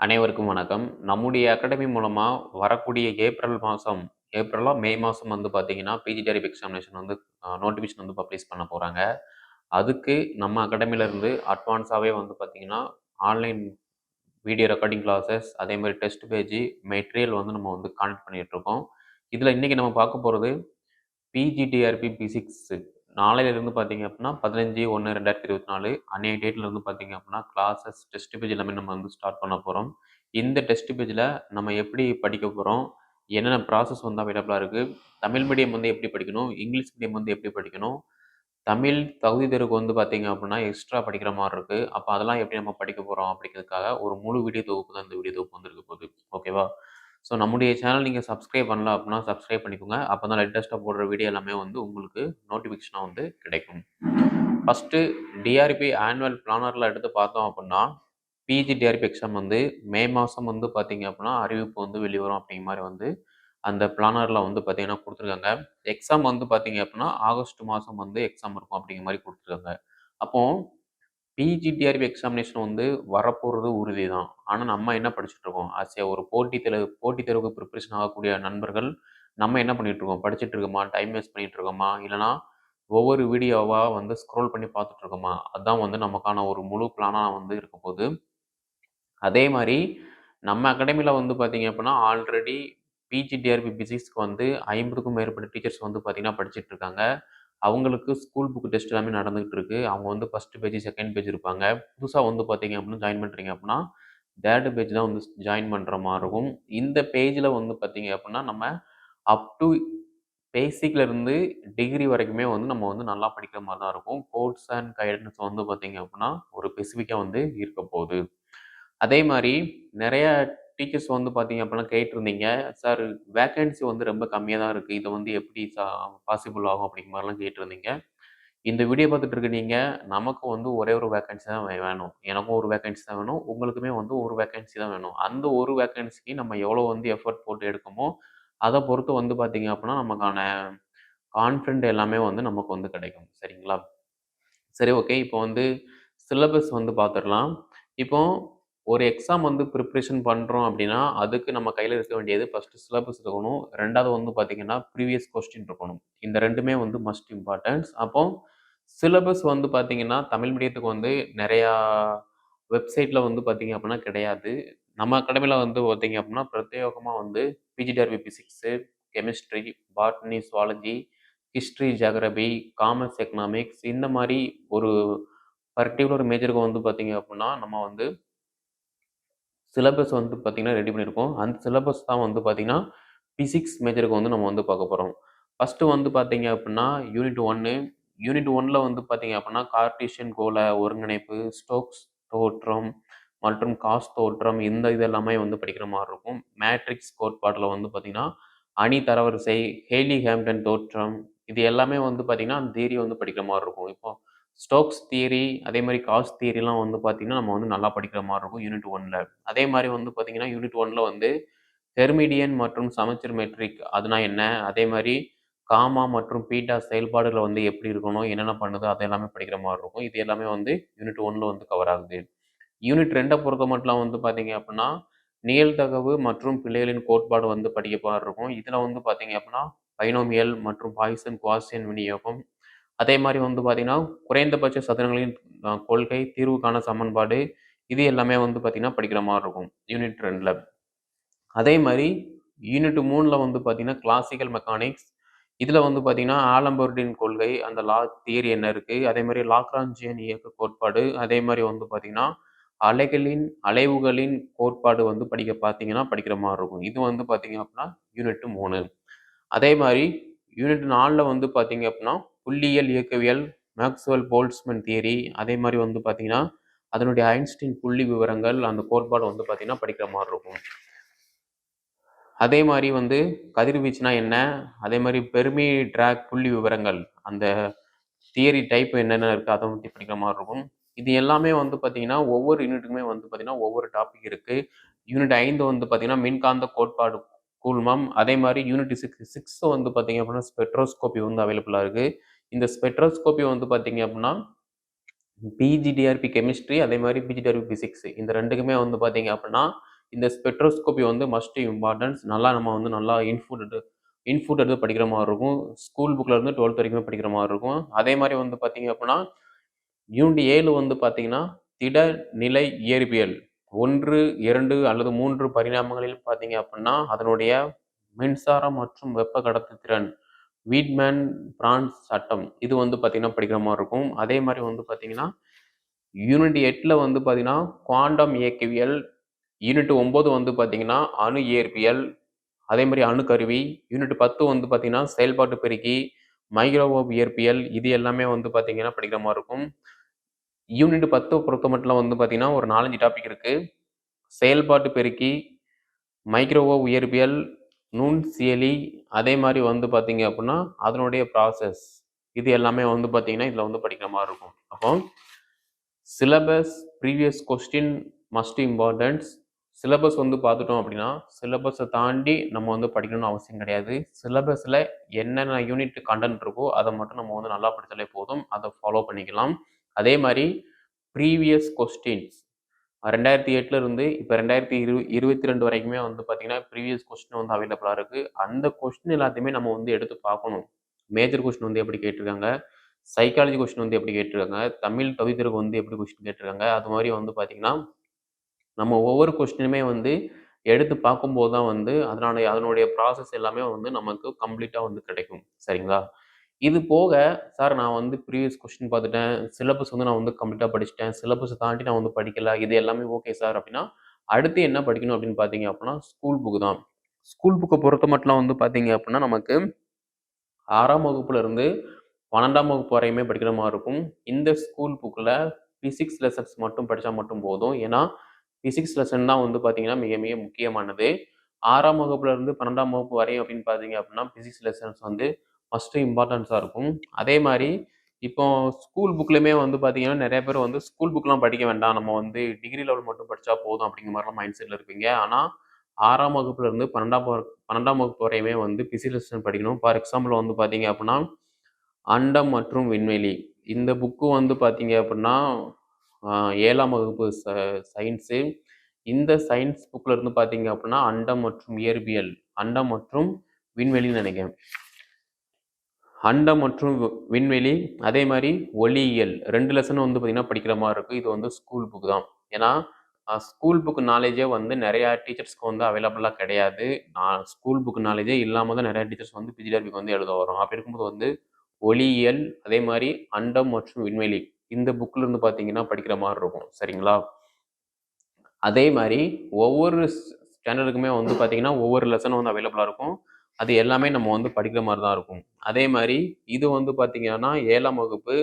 அனைவருக்கும் வணக்கம். நம்முடைய அகாடமி மூலமாக வரக்கூடிய ஏப்ரல் மாதம் ஏப்ரலா மே மாதம் வந்து பார்த்தீங்கன்னா பிஜி டெரிப் எக்ஸாமினேஷன் வந்து நோட்டிஃபிகேஷன் வந்து பப்ளிஷ் பண்ண போகிறாங்க அதுக்கு நம்ம அகாடமிலேருந்து அட்வான்ஸாகவே வந்து பார்த்தீங்கன்னா ஆன்லைன் வீடியோ ரெக்கார்டிங் கிளாஸஸ் அதே மாதிரி டெஸ்ட் பேஜ் மெட்டீரியல் வந்து நம்ம வந்து கான்டெக்ட் பண்ணிகிட்ருக்கோம் இதில் இன்றைக்கி நம்ம பார்க்க போகிறது பிஜிடிஆர்பி பிசிக்ஸு நாளையிலேருந்து பார்த்தீங்க அப்படின்னா பதினஞ்சு ஒன்று ரெண்டாயிரத்தி இருபத்தி நாலு அன்றைய டேட்லேருந்து பார்த்தீங்க அப்படின்னா கிளாஸஸ் டெஸ்ட் பேஜ் எல்லாமே நம்ம வந்து ஸ்டார்ட் பண்ண போகிறோம் இந்த டெஸ்ட் பேஜில் நம்ம எப்படி படிக்க போகிறோம் என்னென்ன ப்ராசஸ் வந்து அவைலபிளாக இருக்குது தமிழ் மீடியம் வந்து எப்படி படிக்கணும்? இங்கிலீஷ் மீடியம் வந்து எப்படி படிக்கணும்? தமிழ் தகுதி தேர்வுக்கு வந்து பார்த்தீங்க அப்படின்னா எக்ஸ்ட்ரா படிக்கிற மாதிரி இருக்குது அப்போ அதெல்லாம் எப்படி நம்ம படிக்க போகிறோம் அப்படிங்கிறதுக்காக ஒரு முழு வீடியோ தொகுப்பு தான் இந்த வீடியோ தொகுப்பு வந்துருக்க போகுது. ஓகேவா ஸோ நம்முடைய சேனல் நீங்கள் சப்ஸ்கிரைப் பண்ணல அப்படின்னா சப்ஸ்கிரைப் பண்ணிக்கோங்க. அப்போ தான் லேட்டஸ்ட்டாக போடுற வீடியோ எல்லாமே வந்து உங்களுக்கு நோட்டிஃபிகேஷனாக வந்து கிடைக்கும். ஃபஸ்ட்டு டிஆர்பி ஆனுவல் பிளானரில் எடுத்து பார்த்தோம் அப்படின்னா பிஜி டிஆர்பி எக்ஸாம் வந்து மே மாதம் வந்து பார்த்தீங்க அப்படின்னா அறிவிப்பு வந்து வெளிவரும் அப்படிங்கிற மாதிரி வந்து அந்த பிளானரில் வந்து பார்த்தீங்கன்னா கொடுத்துருக்காங்க. எக்ஸாம் வந்து பார்த்தீங்க அப்படின்னா ஆகஸ்ட் மாதம் வந்து எக்ஸாம் இருக்கும் அப்படிங்கிற மாதிரி கொடுத்துருக்காங்க. அப்போது பிஜிடிஆர்பி எக்ஸாமினேஷன் வந்து வரப்போகிறது உறுதி தான் ஆனால் நம்ம என்ன படிச்சுட்டு இருக்கோம் ஆஸ் ஒரு போட்டி தேர்வு போட்டித் தேர்வுக்கு ப்ரிப்ரேஷன் ஆகக்கூடிய நண்பர்கள் நம்ம என்ன பண்ணிகிட்டு இருக்கோம் படிச்சுட்டு இருக்கோமா டைம் வேஸ்ட் பண்ணிகிட்டு இருக்கோமா இல்லைனா ஒவ்வொரு வீடியோவாக வந்து ஸ்க்ரோல் பண்ணி பார்த்துட்டு இருக்கோமா அதுதான் வந்து நமக்கான ஒரு முழு பிளானாக வந்து இருக்க போது அதே மாதிரி நம்ம அகாடமியில் வந்து பார்த்திங்க அப்படின்னா ஆல்ரெடி பிஜிடிஆர்பி பிசிக்ஸ்க்கு வந்து ஐம்பதுக்கும் மேற்பட்ட டீச்சர்ஸ் வந்து பார்த்திங்கன்னா படிச்சுட்டு இருக்காங்க அவங்களுக்கு ஸ்கூல் புக் டெஸ்ட் எல்லாமே நடந்துகிட்டு இருக்கு அவங்க வந்து ஃபஸ்ட் பேஜ் செகண்ட் பேஜ் இருப்பாங்க. புதுசாக வந்து பார்த்தீங்க அப்படின்னா ஜாயின் பண்ணுறீங்க அப்படின்னா தேர்டு பேஜ் தான் வந்து ஜாயின் பண்ணுற மாதிரி இருக்கும். இந்த பேஜில் வந்து பார்த்தீங்க அப்படின்னா நம்ம அப் டு பேசிக்லேருந்து டிகிரி வரைக்குமே வந்து நம்ம வந்து நல்லா படிக்கிற மாதிரி தான் இருக்கும். கோர்ஸ் அண்ட் கைடன்ஸ் வந்து பார்த்தீங்க அப்படின்னா ஒரு ஸ்பெசிஃபிக்காக வந்து இருக்க போகுது. அதே மாதிரி நிறைய டீச்சர்ஸ் வந்து பார்த்தீங்க அப்படின்னா கேட்டிருந்தீங்க. சார் வேக்கன்சி வந்து ரொம்ப கம்மியாக தான் இருக்குது இதை வந்து எப்படி சா பாசிபிள் ஆகும் அப்படிங்கிற மாதிரிலாம் கேட்டிருந்தீங்க. இந்த வீடியோ பார்த்துட்டு இருக்க நீங்கள் நமக்கு வந்து ஒரே ஒரு வேக்கன்சி தான் வேணும். எனக்கும் ஒரு வேக்கன்சி தான் வேணும். உங்களுக்குமே வந்து ஒரு வேக்கன்சி தான் வேணும். அந்த ஒரு வேக்கன்சிக்கு நம்ம எவ்வளோ வந்து எஃபர்ட் போட்டு எடுக்கமோ அதை பொறுத்து வந்து பார்த்தீங்க அப்படின்னா நமக்கான கான்ஃபிடென்ட் எல்லாமே வந்து நமக்கு வந்து கிடைக்கும். சரிங்களா? சரி ஓகே இப்போ வந்து சிலபஸ் வந்து பார்த்துடலாம். இப்போ ஒரு எக்ஸாம் வந்து ப்ரிப்ரேஷன் பண்ணுறோம் அப்படின்னா அதுக்கு நம்ம கையில் இருக்க வேண்டியது ஃபஸ்ட்டு சிலபஸ் இருக்கணும். ரெண்டாவது வந்து பார்த்திங்கன்னா ப்ரீவியஸ் கொஸ்டின் இருக்கணும். இந்த ரெண்டுமே வந்து மஸ்ட் இம்பார்ட்டன்ஸ் அப்போ சிலபஸ் வந்து பார்த்திங்கன்னா தமிழ் மீடியத்துக்கு வந்து நிறையா வெப்சைட்டில் வந்து பார்த்திங்க அப்படின்னா கிடையாது. நம்ம அகாடமியில் வந்து பார்த்திங்க அப்படின்னா பிரத்யேகமாக வந்து PG TRB physics chemistry botany zoology history geography commerce economics இந்த மாதிரி ஒரு பர்டிகுலர் மேஜருக்கு வந்து பார்த்திங்க அப்படின்னா நம்ம வந்து சிலபஸ் வந்து பார்த்திங்கன்னா ரெடி பண்ணியிருக்கோம் அந்த சிலபஸ் தான் வந்து பார்த்திங்கன்னா ஃபிசிக்ஸ் மேஜருக்கு வந்து நம்ம வந்து பார்க்க போகிறோம் ஃபஸ்ட்டு வந்து பார்த்தீங்க அப்படின்னா யூனிட் ஒன்று யூனிட் ஒன்னில் வந்து பார்த்தீங்க அப்படின்னா கார்டீஷியன் கோல ஒருங்கிணைப்பு ஸ்டோக்ஸ் தோற்றம் மற்றும் காஸ் தோற்றம் இந்த இதெல்லாமே வந்து படிக்கிற மாதிரி இருக்கும். மேட்ரிக்ஸ் கோட்பாட்டில் வந்து பார்த்திங்கன்னா அணி தரவரிசை ஹேலி ஹேம்டன் தோற்றம் இது எல்லாமே வந்து பார்த்திங்கன்னா அந்த தியரி வந்து படிக்கிற மாதிரி இருக்கும். இப்போ ஸ்டோக்ஸ் தியரி அதே மாதிரி காஸ் தியரிலாம் வந்து பார்த்திங்கன்னா நம்ம வந்து நல்லா படிக்கிற மாதிரி இருக்கும் யூனிட் ஒனில் அதே மாதிரி வந்து பார்த்திங்கன்னா யூனிட் ஒனில் வந்து ஹெர்மிடியன் மற்றும் சமச்சீர் மெட்ரிக் அதுனா என்ன? அதே மாதிரி காமா மற்றும் பீட்டா செயல்பாடுகளை வந்து எப்படி இருக்கணும்? என்னென்ன பண்ணுது? அதை எல்லாமே படிக்கிற மாதிரி இருக்கும். இது எல்லாமே வந்து யூனிட் ஒன்ல வந்து கவர் ஆகுது. யூனிட் ரெண்டை பொறுத்த மட்டும் வந்து பார்த்தீங்க அப்படின்னா நிகழ்தகவு மற்றும் பிள்ளைகளின் கோட்பாடு வந்து படிக்க மாதிரி இருக்கும். இதில் வந்து பார்த்தீங்க அப்படின்னா பைனோமியல் மற்றும் பாய்சன் குவாசியன் விநியோகம் அதே மாதிரி வந்து பார்த்திங்கன்னா குறைந்தபட்ச சதுரங்களின் கொள்கை தீர்வுக்கான சமன்பாடு இது எல்லாமே வந்து பார்த்திங்கன்னா படிக்கிற மாதிரி இருக்கும். யூனிட் ரெண்டில். அதே மாதிரி யூனிட் மூணில் வந்து பார்த்திங்கன்னா கிளாசிக்கல் மெக்கானிக்ஸ் இதில் வந்து பார்த்திங்கன்னா ஆலம்பர்டின் கொள்கை அந்த லா தியரி என்ன இருக்குது அதே மாதிரி லாக்ராஞ்சியன் இயக்க கோட்பாடு அதே மாதிரி வந்து பார்த்திங்கன்னா அலைகளின் அலைவுகளின் கோட்பாடு வந்து படிக்க பார்த்தீங்கன்னா படிக்கிற மாதிரி இருக்கும். இது வந்து பார்த்திங்க அப்படின்னா யூனிட் மூணு. அதே மாதிரி யூனிட் நாலில் வந்து பார்த்திங்க அப்படின்னா புள்ளியியல் இயக்கவியல் மேக்ஸ்வெல் போல்ட்ஸ்மன் தியரி அதே மாதிரி வந்து பார்த்தீங்கன்னா அதனுடைய ஐன்ஸ்டீன் புள்ளி விவரங்கள் அந்த கோட்பாடு வந்து பார்த்திங்கன்னா படிக்கிற மாதிரி இருக்கும். அதே மாதிரி வந்து கதிர்வீச்சுனா என்ன? அதே மாதிரி பெருமி ட்ராக் புள்ளி விவரங்கள் அந்த தியரி டைப் என்னென்ன இருக்குது அதை பற்றி படிக்கிற மாதிரி இருக்கும். இது எல்லாமே வந்து பார்த்திங்கன்னா ஒவ்வொரு யூனிட்டுக்குமே வந்து பார்த்திங்கன்னா ஒவ்வொரு டாபிக் இருக்குது யூனிட் ஐந்து வந்து பார்த்தீங்கன்னா மின்காந்த கோட்பாடு கூழ்மம். அதே மாதிரி யூனிட் சிக்ஸ் சிக்ஸ் வந்து பார்த்தீங்க அப்படின்னா ஸ்பெட்ரோஸ்கோப்பி வந்து அவைலபிளாக இருக்குது இந்த ஸ்பெக்ட்ரோஸ்கோப்பி வந்து பார்த்தீங்க அப்படின்னா பிஜிடிஆர்பி கெமிஸ்ட்ரி அதே மாதிரி பிஜிடிஆர்பி பிசிக்ஸ் இந்த ரெண்டுக்குமே வந்து பார்த்தீங்க அப்படின்னா இந்த ஸ்பெக்ட்ரோஸ்கோப்பி வந்து மஸ்ட் இம்பார்ட்டன்ஸ் நல்லா நம்ம வந்து நல்லா இன்ஃபுட் இன்ஃபுட் எடுத்து படிக்கிற மாதிரி இருக்கும். ஸ்கூல் புக்கில் இருந்து டுவெல்த் வரைக்குமே படிக்கிற மாதிரி இருக்கும். அதே மாதிரி வந்து பார்த்தீங்க அப்படின்னா யூனிட் ஏழு வந்து பார்த்தீங்கன்னா திட நிலை இயற்பியல். ஒன்று இரண்டு அல்லது மூன்று பரிணாமங்களில் பார்த்தீங்க அப்படின்னா அதனுடைய மின்சாரம் மற்றும் வெப்ப கடத்து திறன் வீட்மேன் பிரான்ஸ் சட்டம். இது வந்து பார்த்திங்கன்னா படிக்கிற மாதிரி இருக்கும். அதே மாதிரி வந்து பார்த்திங்கன்னா யூனிட் எட்டில் வந்து பார்த்திங்கன்னா குவாண்டம் இயக்கவியல் யூனிட் ஒம்பது வந்து பார்த்திங்கன்னா அணு இயற்பியல் அதே மாதிரி அணுக்கருவி யூனிட் பத்து வந்து பார்த்திங்கன்னா செயல்பாட்டு பெருக்கி மைக்ரோவோப் இயற்பியல் இது எல்லாமே வந்து பார்த்திங்கன்னா படிக்கிற மாதிரி இருக்கும். யூனிட் பத்து பொறுத்த மட்டும் வந்து பார்த்திங்கன்னா ஒரு நாலஞ்சு டாபிக் இருக்குது செயல்பாட்டு பெருக்கி மைக்ரோவேவ் இயற்பியல் நுண்சியலி அதே மாதிரி வந்து பார்த்தீங்க அப்படின்னா அதனுடைய ப்ராசஸ் இது எல்லாமே வந்து பார்த்தீங்கன்னா இதில் வந்து படிக்கிற மாதிரி இருக்கும். அப்போ syllabus previous question must importance syllabus வந்து பார்த்துட்டோம் அப்படின்னா சிலபஸை தாண்டி நம்ம வந்து படிக்கணும்னு அவசியம் கிடையாது. சிலபஸில் என்னென்ன யூனிட் கண்டென்ட் இருக்கோ அதை மட்டும் நம்ம வந்து நல்லா படித்தாலே போதும். அதை ஃபாலோ பண்ணிக்கலாம். அதே மாதிரி ப்ரீவியஸ் கொஸ்டின்ஸ் ரெண்டாயிரத்தி எட்டுல இருந்து இப்போ ரெண்டாயிரத்தி இரு இருபத்தி ரெண்டு வரைக்குமே வந்து பார்த்தீங்கன்னா ப்ரீவியஸ் கொஸ்டின் வந்து அவைலபிளாக இருக்குது அந்த கொஸ்டின் எல்லாத்தையுமே நம்ம வந்து எடுத்து பார்க்கணும். மேஜர் கொஸ்டின் வந்து எப்படி கேட்டிருக்காங்க? சைக்காலஜி கொஸ்டின் வந்து எப்படி கேட்டிருக்காங்க? தமிழ் கவிதருக்கு வந்து எப்படி கொஸ்டின் கேட்டிருக்காங்க? அது மாதிரி வந்து பார்த்தீங்கன்னா நம்ம ஒவ்வொரு கொஸ்டினுமே வந்து எடுத்து பார்க்கும்போது தான் வந்து அதனால அதனுடைய ப்ராசஸ் எல்லாமே வந்து நமக்கு கம்ப்ளீட்டாக வந்து கிடைக்கும். சரிங்களா? இது போக சார் நான் வந்து ப்ரீவியஸ் கொஸ்டின் பார்த்துட்டேன். சிலபஸ் வந்து நான் வந்து கம்ப்ளீட்டாக படிச்சுட்டேன். சிலபஸை தாண்டி நான் வந்து படிக்கல. இது எல்லாமே ஓகே சார் அப்படின்னா அடுத்து என்ன படிக்கணும் அப்படின்னு பார்த்தீங்க அப்படின்னா ஸ்கூல் புக்கு தான். ஸ்கூல் புக்கை பொறுத்த மட்டும் வந்து பார்த்தீங்க அப்படின்னா நமக்கு ஆறாம் வகுப்புலேருந்து பன்னெண்டாம் வகுப்பு வரையுமே படிக்கிற மாதிரி இருக்கும். இந்த ஸ்கூல் புக்கில் ஃபிசிக்ஸ் லெசன்ஸ் மட்டும் படித்தா மட்டும் போதும். ஏன்னா ஃபிசிக்ஸ் லெசன் தான் வந்து பார்த்தீங்கன்னா மிக மிக முக்கியமானது. ஆறாம் வகுப்புலேருந்து பன்னெண்டாம் வகுப்பு வரையும் அப்படின்னு பார்த்தீங்க அப்படின்னா ஃபிசிக்ஸ் லெசன்ஸ் வந்து ஃபஸ்ட்டு இம்பார்ட்டன்ஸாக இருக்கும். அதே மாதிரி இப்போ ஸ்கூல் புக்லையுமே வந்து பார்த்தீங்கன்னா நிறைய பேர் வந்து ஸ்கூல் புக்லாம் படிக்க வேண்டாம். நம்ம வந்து டிகிரி லெவல் மட்டும் படித்தா போதும் அப்படிங்கிற மாதிரிலாம் மைண்ட் செட்டில் இருப்பீங்க. ஆனால் ஆறாம் வகுப்புலேருந்து பன்னெண்டாம் பன்னெண்டாம் வகுப்பு வரையுமே வந்து ஃபிசிக்ஸ் படிக்கணும். ஃபார் எக்ஸாம்பிள் வந்து பார்த்தீங்க அப்படின்னா அண்டம் மற்றும் விண்வெளி. இந்த புக்கு வந்து பார்த்தீங்க அப்படின்னா ஏழாம் வகுப்பு ச சயின்ஸு இந்த சயின்ஸ் புக்கில் இருந்து பார்த்தீங்க அப்படின்னா அண்டம் மற்றும் இயற்பியல். அண்டம் மற்றும் விண்வெளின்னு நினைக்கிறேன். அண்டம் மற்றும் வி- விண்வெளி அதே மாதிரி ஒளியியல் ரெண்டு லெசனும் வந்து பார்த்திங்கன்னா படிக்கிற மாதிரி இருக்கும் இது வந்து ஸ்கூல் புக் தான். ஏன்னா ஸ்கூல் புக் நாலேஜே வந்து நிறையா டீச்சர்ஸ்க்கு வந்து அவைலபிளாக கிடையாது. நான் ஸ்கூல் புக் நாலேஜே இல்லாமல் தான் நிறையா டீச்சர்ஸ் வந்து பிஜிஆர்பிக்கு வந்து எழுத வரும். அப்படி இருக்கும்போது வந்து ஒளியியல் அதே மாதிரி அண்டம் மற்றும் விண்வெளி இந்த புக்கில் இருந்து பார்த்தீங்கன்னா படிக்கிற மாதிரி இருக்கும். சரிங்களா? அதே மாதிரி ஒவ்வொரு ஸ்டாண்டர்டுக்குமே வந்து பார்த்தீங்கன்னா ஒவ்வொரு லெசனும் வந்து அவைலபிளாக இருக்கும். அது எல்லாமே நம்ம வந்து படிக்கிற மாதிரி தான் இருக்கும். அதே மாதிரி இது வந்து பார்த்தீங்கன்னா ஏழாம் வகுப்பு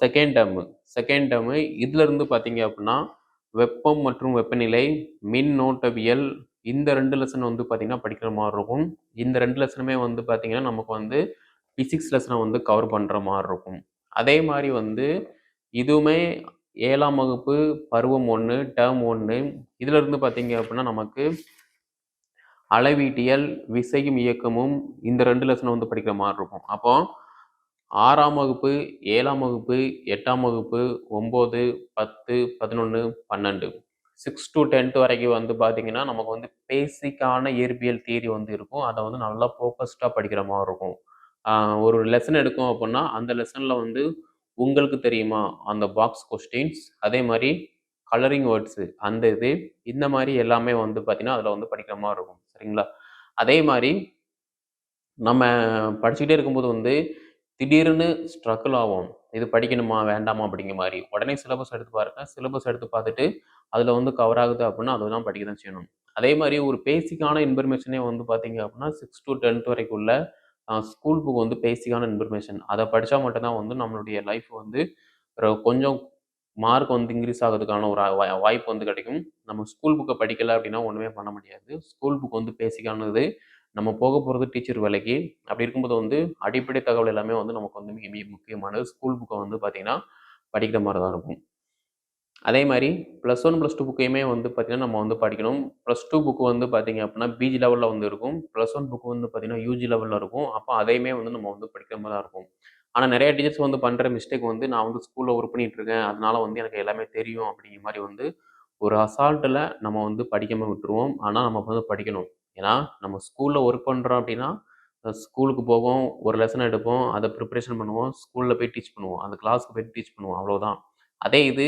செகண்ட் டேர்மு செகண்ட் டேமு இதுல இருந்து பார்த்தீங்க அப்படின்னா வெப்பம் மற்றும் வெப்பநிலை மின் நோட்டவியல் இந்த ரெண்டு லெசன் வந்து பார்த்தீங்கன்னா படிக்கிற மாதிரி இருக்கும். இந்த ரெண்டு லெசனுமே வந்து பார்த்தீங்கன்னா நமக்கு வந்து ஃபிசிக்ஸ் லெசனை வந்து கவர் பண்ணுற மாதிரி இருக்கும். அதே மாதிரி வந்து இதுவுமே ஏழாம் வகுப்பு பருவம் ஒன்று டேர்ம் ஒன்று இதுலேருந்து பார்த்தீங்க அப்படின்னா நமக்கு அளவீட்டியல் விசையும் இயக்கமும் இந்த ரெண்டு லெசனை வந்து படிக்கிற மாதிரி இருக்கும். அப்போ ஆறாம் வகுப்பு ஏழாம் வகுப்பு எட்டாம் வகுப்பு ஒம்பது பத்து பதினொன்று பன்னெண்டு. சிக்ஸ் டு டென்த் வரைக்கும் வந்து பார்த்தீங்கன்னா நமக்கு வந்து பேசிக்கான இயற்பியல் தியரி வந்து இருக்கும். அதை வந்து நல்லா ஃபோக்கஸ்டாக படிக்கிற மாதிரி இருக்கும். ஒரு லெசன் எடுக்கும் அப்படின்னா அந்த லெசனில் வந்து உங்களுக்கு தெரியுமா? அந்த பாக்ஸ் கொஸ்டின்ஸ் அதே மாதிரி கலரிங் வேர்ட்ஸு அந்த இது இந்த மாதிரி எல்லாமே வந்து பார்த்தீங்கன்னா அதில் வந்து படிக்கிற மாதிரி இருக்கும். சரிங்களா அதே மாதிரி நம்ம படிச்சுக்கிட்டே இருக்கும்போது வந்து திடீர்னு ஸ்ட்ரகிள் ஆகும் இது படிக்கணுமா வேண்டாமா அப்படிங்கிற மாதிரி. உடனே சிலபஸ் எடுத்து பாருங்க. சிலபஸ் எடுத்து பார்த்துட்டு அதில் வந்து கவர் ஆகுது அப்படின்னா அதெல்லாம் படிக்க தான் செய்யணும். அதே மாதிரி ஒரு பேசிக்கான இன்ஃபர்மேஷனே வந்து பார்த்தீங்க அப்படின்னா சிக்ஸ் டு டென்த் வரைக்கும் உள்ள ஸ்கூல் புக் வந்து பேசிக்கான இன்ஃபர்மேஷன் அதை படித்தா மட்டும்தான் வந்து நம்மளுடைய லைஃப் வந்து ஒரு கொஞ்சம் மார்க் வந்து இன்க்ரீஸ் ஆகிறதுக்கான ஒரு வா- வாய்ப்பு வந்து கிடைக்கும். நம்ம ஸ்கூல் புக்கை படிக்கலை அப்படின்னா ஒன்றுமே பண்ண முடியாது. ஸ்கூல் புக் வந்து பேசிக்கானது நம்ம போக போகிறது டீச்சர் வேலைக்கு. அப்படி இருக்கும்போது வந்து அடிப்படை தகவல் எல்லாமே வந்து நமக்கு வந்து மிக மிக முக்கியமானது. ஸ்கூல் புக்கை வந்து பார்த்திங்கன்னா படிக்கிற மாதிரி தான் இருக்கும். அதே மாதிரி ப்ளஸ் ஒன் ப்ளஸ் டூ புக்கையுமே வந்து பார்த்திங்கன்னா நம்ம வந்து படிக்கணும். ப்ளஸ் டூ புக்கு வந்து பார்த்திங்க அப்படின்னா பிஜி லெவலில் வந்து இருக்கும். ப்ளஸ் ஒன் புக்கு வந்து பார்த்தீங்கன்னா யூஜி லெவலில் இருக்கும். அப்போ அதையுமே வந்து நம்ம வந்து படிக்கிற மாதிரி தான் இருக்கும். ஆனால் நிறைய டீச்சர்ஸ் வந்து பண்ணுற மிஸ்டேக் வந்து நான் வந்து ஸ்கூலில் ஒர்க் பண்ணிகிட்டு இருக்கேன் அதனால வந்து எனக்கு எல்லாமே தெரியும் அப்படிங்கிற மாதிரி வந்து ஒரு அசால்ட்டில் நம்ம வந்து படிக்காமல் விட்டுருவோம். ஆனால் நம்ம வந்து படிக்கணும். ஏன்னா நம்ம ஸ்கூலில் ஒர்க் பண்ணுறோம் அப்படின்னா ஸ்கூலுக்கு போவோம் ஒரு லெசன் எடுப்போம் அதை ப்ரிப்பரேஷன் பண்ணுவோம் ஸ்கூலில் போய் டீச் பண்ணுவோம். அந்த கிளாஸுக்கு போய் டீச் பண்ணுவோம். அவ்வளோதான் அதே இது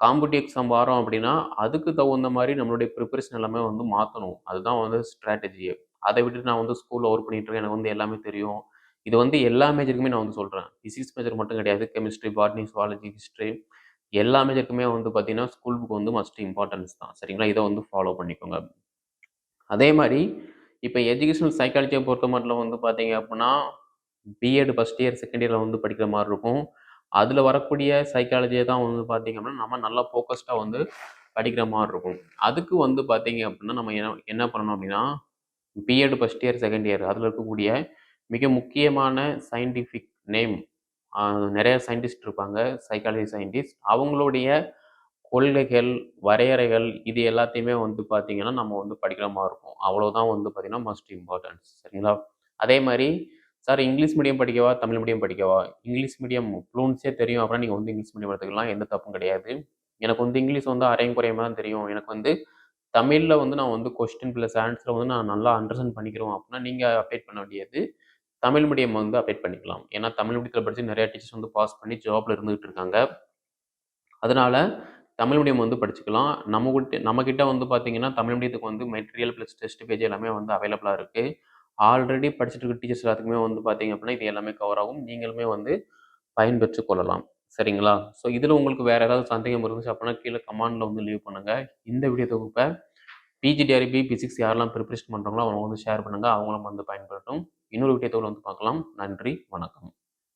காம்படிட்டிவ் எக்ஸாம் வரோம் அப்படின்னா அதுக்கு தகுந்த மாதிரி நம்மளுடைய ப்ரிப்பரேஷன் எல்லாமே வந்து மாற்றணும் அதுதான் வந்து ஸ்ட்ராட்டஜியே அதை விட்டுட்டு நான் வந்து ஸ்கூலில் ஒர்க் பண்ணிகிட்டு இருக்கேன் எனக்கு வந்து எல்லாமே தெரியும். இது வந்து எல்லா மேஜருக்குமே நான் வந்து சொல்கிறேன் ஃபிசிக்ஸ் மேஜர் மட்டும் கிடையாது. கெமிஸ்ட்ரி பாட்னி சுவாலஜி ஹிஸ்ட்ரி எல்லா மேஜருக்குமே வந்து பார்த்தீங்கன்னா ஸ்கூல் புக் வந்து மஸ்ட் இம்பார்ட்டன்ஸ் தான். சரிங்களா? இதை வந்து ஃபாலோ பண்ணிக்கோங்க. அதே மாதிரி இப்போ எஜுகேஷனல் சைக்காலஜியை பொறுத்த மட்டும் வந்து பார்த்தீங்க அப்படின்னா பிஎட் ஃபஸ்ட் இயர் செகண்ட் இயரில் வந்து படிக்கிற மாதிரி இருக்கும். அதில் வரக்கூடிய சைக்காலஜியை தான் வந்து பார்த்தீங்க அப்படின்னா நம்ம நல்லா ஃபோக்கஸ்டாக வந்து படிக்கிற மாதிரி இருக்கும். அதுக்கு வந்து பார்த்தீங்க அப்படின்னா நம்ம என்ன என்ன பண்ணணும் அப்படின்னா B Ed first year second year அதில் இருக்கக்கூடிய மிக முக்கியமான சயின்டிஃபிக் நேம் நிறைய சயின்டிஸ்ட் இருப்பாங்க சைக்காலஜி சயின்டிஸ்ட் அவங்களுடைய கொள்கைகள் வரையறைகள் இது எல்லாத்தையுமே வந்து பார்த்தீங்கன்னா நம்ம வந்து படிக்கிற மாதிரி இருக்கும். அவ்வளோதான் வந்து பார்த்திங்கன்னா மஸ்ட் இம்பார்ட்டன்ஸ் சரிங்களா? அதே மாதிரி சார் இங்கிலீஷ் மீடியம் படிக்கவா தமிழ் மீடியம் படிக்கவா? இங்கிலீஷ் மீடியம் ஃப்ளூன்ஸே தெரியும் அப்படின்னா நீங்கள் வந்து இங்கிலீஷ் மீடியம் எடுத்துக்கலாம். எந்த தப்பும் கிடையாது. எனக்கு வந்து இங்கிலீஷ் வந்து அரையும் குறையமாக தான் தெரியும். எனக்கு வந்து தமிழில் வந்து நான் வந்து கொஸ்டின் ப்ளஸ் ஆன்சரை வந்து நான் நல்லா அண்டர்ஸ்டாண்ட் பண்ணிக்கிறோம் அப்படின்னா நீங்கள் அப்டேட் பண்ண வேண்டியது தமிழ் மீடியம் வந்து அப்டேட் பண்ணிக்கலாம். ஏன்னா தமிழ் மீடியத்தில் படித்து நிறையா டீச்சர்ஸ் வந்து பாஸ் பண்ணி ஜாப்ல இருந்துகிட்டு இருக்காங்க. அதனால் தமிழ் மீடியம் வந்து படிச்சுக்கலாம். நம்ம கிட்ட நம்மக்கிட்ட வந்து பார்த்தீங்கன்னா தமிழ் மீடியத்துக்கு வந்து மெட்டீரியல் ப்ளஸ் டெஸ்ட் பேஜ் எல்லாமே வந்து அவைலபிளாக இருக்குது ஆல்ரெடி படிச்சுட்டு இருக்க டீச்சர்ஸ் எல்லாத்துக்குமே வந்து பார்த்தீங்க அப்படின்னா இது எல்லாமே கவர் ஆகும். நீங்களுமே வந்து பயன்பெற்று கொள்ளலாம். சரிங்களா? ஸோ இதில் உங்களுக்கு வேறு ஏதாவது சந்தேகம் இருந்துச்சு அப்படின்னா கீழே கமாண்டில் வந்து லீவ் பண்ணுங்கள் இந்த வீடியோ தொகுப்பை பிஜிடிஆர்பி பிசிக்ஸ் யாரெல்லாம் ப்ரிப்பரேஷன் பண்ணுறாங்களோ அவங்க வந்து ஷேர் பண்ணுங்கள் அவங்களும் வந்து பயன்படுத்தும் இன்னொரு வீடியோ வந்து பார்க்கலாம். நன்றி வணக்கம்.